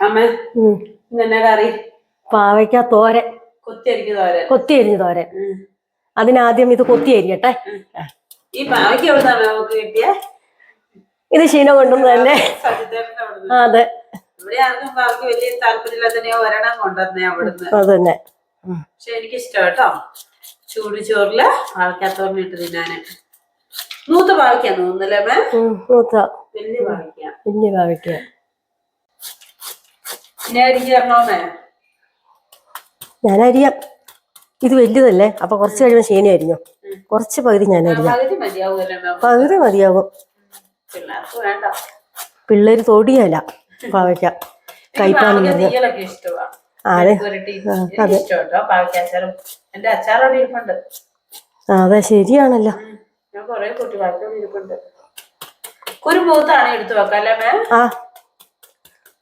അമ്മ കറി? പാവയ്ക്ക തോരൻ. കൊത്തിയരിഞ്ഞ തോരൻ. കൊത്തിയരിഞ്ഞ തോരൻ. അതിനാദ്യം ഇത് കൊത്തി അരിയട്ടെ. ഈ പാവയ്ക്ക എവിടുന്നാണ് നമുക്ക് കിട്ടിയ? ഇത് ശീന കൊണ്ടുവന്ന് തന്നെ. അതെ. ഇവിടെ ആർക്കും പാവയ്ക്ക് വലിയ താല്പര്യമില്ലാത്തന്നെ ഒരെണ്ണം കൊണ്ടുവന്നേ അവിടുന്ന്. അതന്നെ. പക്ഷെ എനിക്ക് ഇഷ്ടം കേട്ടോ. ചൂട് ചോറിൽ പാവയ്ക്കാത്തോറിന് ഇട്ട് തിന്നാന്. മൂത്ത പാവയ്ക്കാന്ന് തോന്നുന്നല്ലേ വലിയ പാവയ്ക്ക. വലിയ പാവയ്ക്ക. ഞാൻ അരിയാം. ഇത് വലിയതല്ലേ അപ്പൊ കുറച്ച് കഴിയുമ്പോൾ ശേനി അരിഞ്ഞു? കുറച്ച് പകുതി ഞാൻ അരിയാം. പകുതി മതിയാവും. പിള്ളേര് തൊടിയല്ല പാവയ്ക്ക. പാവയ്ക്ക പറഞ്ഞു അതെ. അതെ ശരിയാണല്ലോ. മൂത്താണ് എടുത്തു വെക്കാം അല്ലേ ആ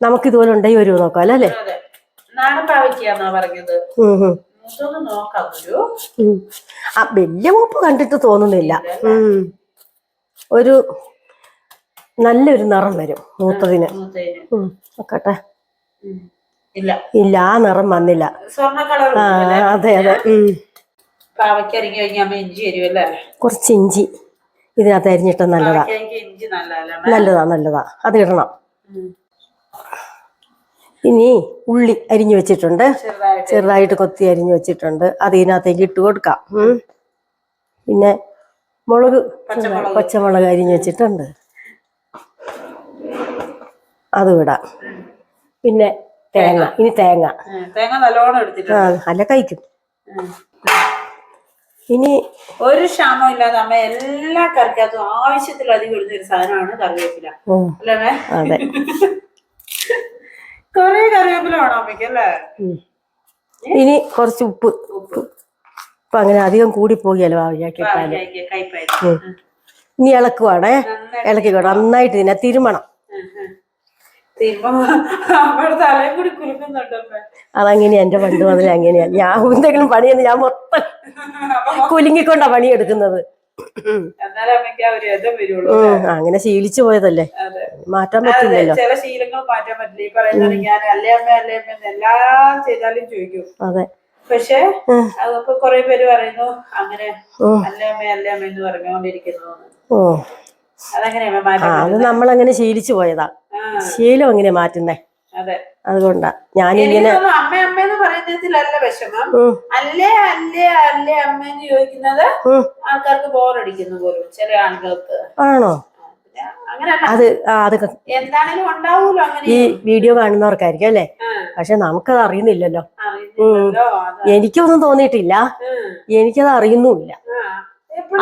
നമുക്ക് ഇതുപോലെ ഉണ്ടായി വരുമോ നോക്കാം അല്ലേ? നാടൻ പാവയ്ക്കാന്നാ പറഞ്ഞത്. ആ വലിയ മൂപ്പ് കണ്ടിട്ട് തോന്നുന്നില്ല. ഒരു നല്ലൊരു നിറം വരും മൂത്തതിന്. നോക്കട്ടെ. ഇല്ല. ആ നിറം വന്നില്ല. അതെ അതെ. കുറച്ച് ഇഞ്ചി ഇതിനകത്ത് അരിഞ്ഞിട്ട് നല്ലതാ. നല്ലതാ നല്ലതാ. അത് ഇടണം. ഇനി ഉള്ളി അരിഞ്ഞു വെച്ചിട്ടുണ്ട്. ചെറുതായിട്ട്. കൊത്തി അരിഞ്ഞു വെച്ചിട്ടുണ്ട്. അത് ഇതിനകത്തേക്ക് ഇട്ട് കൊടുക്കാം. പിന്നെ മുളക് പച്ചമുളക്. അരിഞ്ഞു വെച്ചിട്ടുണ്ട്. അത് വിടാം പിന്നെ തേങ്ങ. ഇനി തേങ്ങ. തേങ്ങ നല്ലോണം അല്ല കഴിക്കും. ഇനി ഒരു ക്ഷാമം ഇല്ലാതെ അമ്മ എല്ലാ കറിക്കകത്തും ആവശ്യത്തിലധികം ഇടുന്ന ഒരു സാധനമാണ് കറിവേപ്പില. അല്ലേ അതെ കൊറേ കറിവേപ്പില വേണം അമ്മയ്ക്ക് അല്ലേ ഉം. ഇനി കുറച്ച് ഉപ്പ് ഉപ്പ്. ഇപ്പൊ അങ്ങനെ അധികം കൂടി പോകിയല്ലോ കയ്പ്പായിട്ട് ഉം. ഇനി ഇളക്കുവാണേ ഇളക്കി ഇളക്കിക്കോട്ടെ നന്നായിട്ട് ഇതിനെ തിരുമണം. അതങ്ങനെയാ. അതങ്ങനെ എന്റെ പണ്ട് മുതലേ അങ്ങനെയാ. ഞാൻ എന്തെങ്കിലും പണിയെന്ന് ഞാൻ മൊത്തം കുലുങ്ങിക്കൊണ്ടാ പണിയെടുക്കുന്നത്. അങ്ങനെ ശീലിച്ചു പോയതല്ലേ? മാറ്റാൻ പറ്റില്ലല്ലോ. ചില ശീലങ്ങൾ മാറ്റാൻ പറ്റില്ല. ഈ പറയുന്നത് ഞാൻ അല്ലേ അമ്മ അല്ലേ അമ്മ എല്ലാം ചെയ്താലും ചോദിക്കും. അതെ. പക്ഷെ. അതൊക്കെ കൊറേ പേര് പറയുന്നു അങ്ങനെ. അല്ലേ അമ്മ അല്ലേ അമ്മ എന്ന് പറഞ്ഞുകൊണ്ടിരിക്കുന്നു. ഓ മാറ്റാൻ അത് നമ്മളങ്ങനെ ശീലിച്ചു പോയതാ. ശീലം എങ്ങനെയാ മാറ്റുന്നേ? അതുകൊണ്ടാ. ഞാനിങ്ങനെ അമ്മ അമ്മ എന്ന് പറയുന്നതിലല്ല വിഷമം. അല്ലേ അല്ലേ അല്ലേ അമ്മ എന്ന് ചോദിക്കുന്നത്. ആൾക്കാർക്ക് ബോറടിക്കുന്നു പോലും ചില ആളുകൾക്ക്. ആണോ? അത് അത് ഈ വീഡിയോ കാണുന്നവർക്കായിരിക്കും അല്ലേ? പക്ഷെ നമുക്കത് അറിയുന്നില്ലല്ലോ. എനിക്കൊന്നും തോന്നിയിട്ടില്ല. എനിക്കത് അറിയുന്നുമില്ല.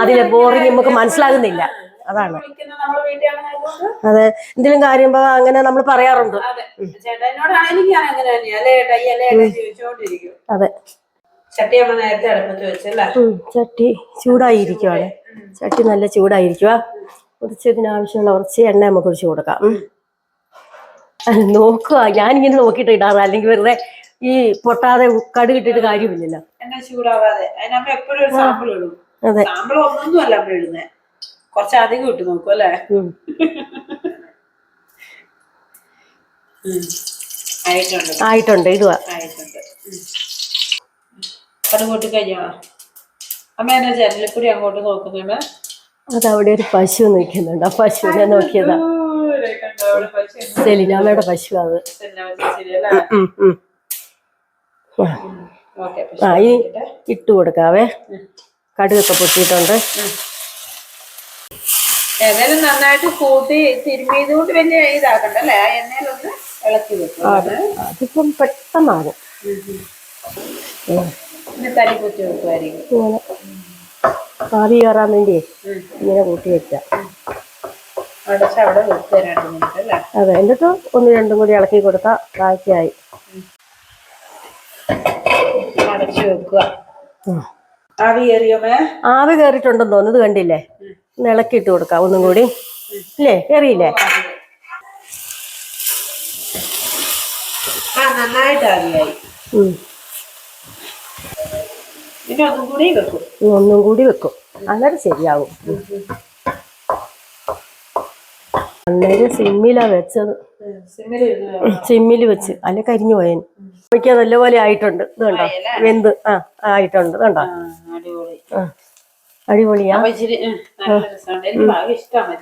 അതിലെ ബോറിങ് നമുക്ക് മനസ്സിലാകുന്നില്ല. അതാണ്. അതെ. എന്തെങ്കിലും കാര്യം അങ്ങനെ നമ്മൾ പറയാറുണ്ട്. അതെ. ചട്ടി ചൂടായിരിക്കുവാണ്. ചട്ടി നല്ല ചൂടായിരിക്കുക കുറച്ച് ഇതിനാവശ്യമുള്ള കുറച്ച് എണ്ണ നമുക്ക് കുറിച്ച് കൊടുക്കാം. നോക്കുക ഞാനിങ്ങനെ നോക്കിയിട്ട് ഇടാറ് അല്ലെങ്കിൽ വെറുതെ ഈ പൊട്ടാതെ കടുകിട്ടിട്ട് കാര്യമില്ലല്ലോ. അതെ. കുറച്ച് അധികം ഇട്ട് നോക്കും അല്ലേ. ആയിട്ടുണ്ട്. ആയിട്ടുണ്ട് ഇടുക. ആയിട്ടുണ്ട്. അത് കൂട്ടി കഴിഞ്ഞോ? അമ്മ എന്നെ ജനലിക്കൂടി അങ്ങോട്ട് നോക്കുന്നുണ്ട്? അതവിടെ അവിടെ ഒരു പശു നിൽക്കുന്നുണ്ട്. ആ പശുവിനെ നോക്കിയതാ. സെലിനാമയുടെ പശു അത്. ആ, ഇനി ഇട്ട് കൊടുക്കാവേ. കടുകൊക്കെ പൊട്ടിയിട്ടുണ്ട്. ഏതായാലും നന്നായിട്ട് കൂട്ടി തിരുമ്മിയത് കൊണ്ട് വലിയ ഇതാക്കണ്ട അല്ലേ? ആ എണ്ണയിലൊന്ന് ഇളക്കി വെക്കും അതിപ്പം പെട്ടെന്നാകും. ഉം. പിന്നെ തരി കുത്തി വെക്കുമായിരിക്കും ഇങ്ങനെ ആവി കയറാൻ വേണ്ടിയേ. ഇങ്ങനെ കൂട്ടി വെച്ചാ അതെ. എന്നിട്ട് ഒന്ന് രണ്ടും കൂടി ഇളക്കി കൊടുത്താ ബാക്കിയായി. ആവി കയറിയോമേ ആവി കയറിയിട്ടുണ്ടെന്ന് തോന്നുന്നത് കണ്ടില്ലേ? ഇളക്കിയിട്ട് കൊടുക്കാം ഒന്നും കൂടി. അല്ലേ കയറിയില്ലേ ഉം. ഒന്നും കൂടി വെക്കും. അന്നേരം ശരിയാവും. അന്നേരം സിമ്മിലാ വെച്ചത്. സിമ്മിൽ വെച്ച്. അല്ലെ കരിഞ്ഞു പോയൻ അപ്പൊക്ക് നല്ലപോലെ ആയിട്ടുണ്ട്. ഇതുണ്ടോ? വെന്ത്. ആ ആയിട്ടുണ്ട്. ഇതുണ്ടോ? ആ. അടിപൊളിയാ.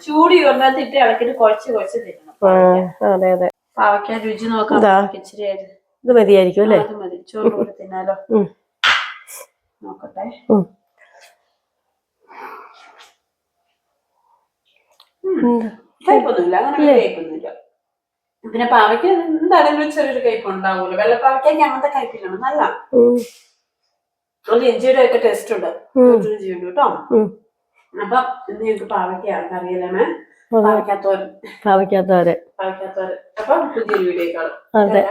ചൂടി ഒന്നാമത്തെ ഇട്ട് ഇളക്കിട്ട് കുഴച്ച് കുഴച്ച് തിന്നണം. അതെ അതെ. പാവയ്ക്കാൻ രുചി നോക്കാം ഇതാ. ഇച്ചിരി ഇത് മതിയായിരിക്കും അല്ലേ? മതി. ചോറ് കൂടി തിന്നാലോ? നോക്കട്ടെ. പിന്നെ പാവയ്ക്ക് എന്തായാലും ചെറിയൊരു കയ്പ് ഉണ്ടാവൂല്ലോ വെള്ളപ്പാവയ്ക്ക് അങ്ങനത്തെ കയ്പില്ലാണ് നല്ല ഒരു ഇഞ്ചിയുടെ ഒക്കെ ടേസ്റ്റ് ഉണ്ട്. ഇഞ്ചിയുണ്ട് കേട്ടോ. അപ്പൊ ഇന്ന് ഞങ്ങൾക്ക് പാവയ്ക്കാണ് അറിയില്ലേ പാവയ്ക്കാത്തോരൻ പാവയ്ക്കാത്തോരൻ പാവയ്ക്കാത്തോരൻ അപ്പൊ പുതിയൊരു വീഡിയോ കാണാം. അതെ.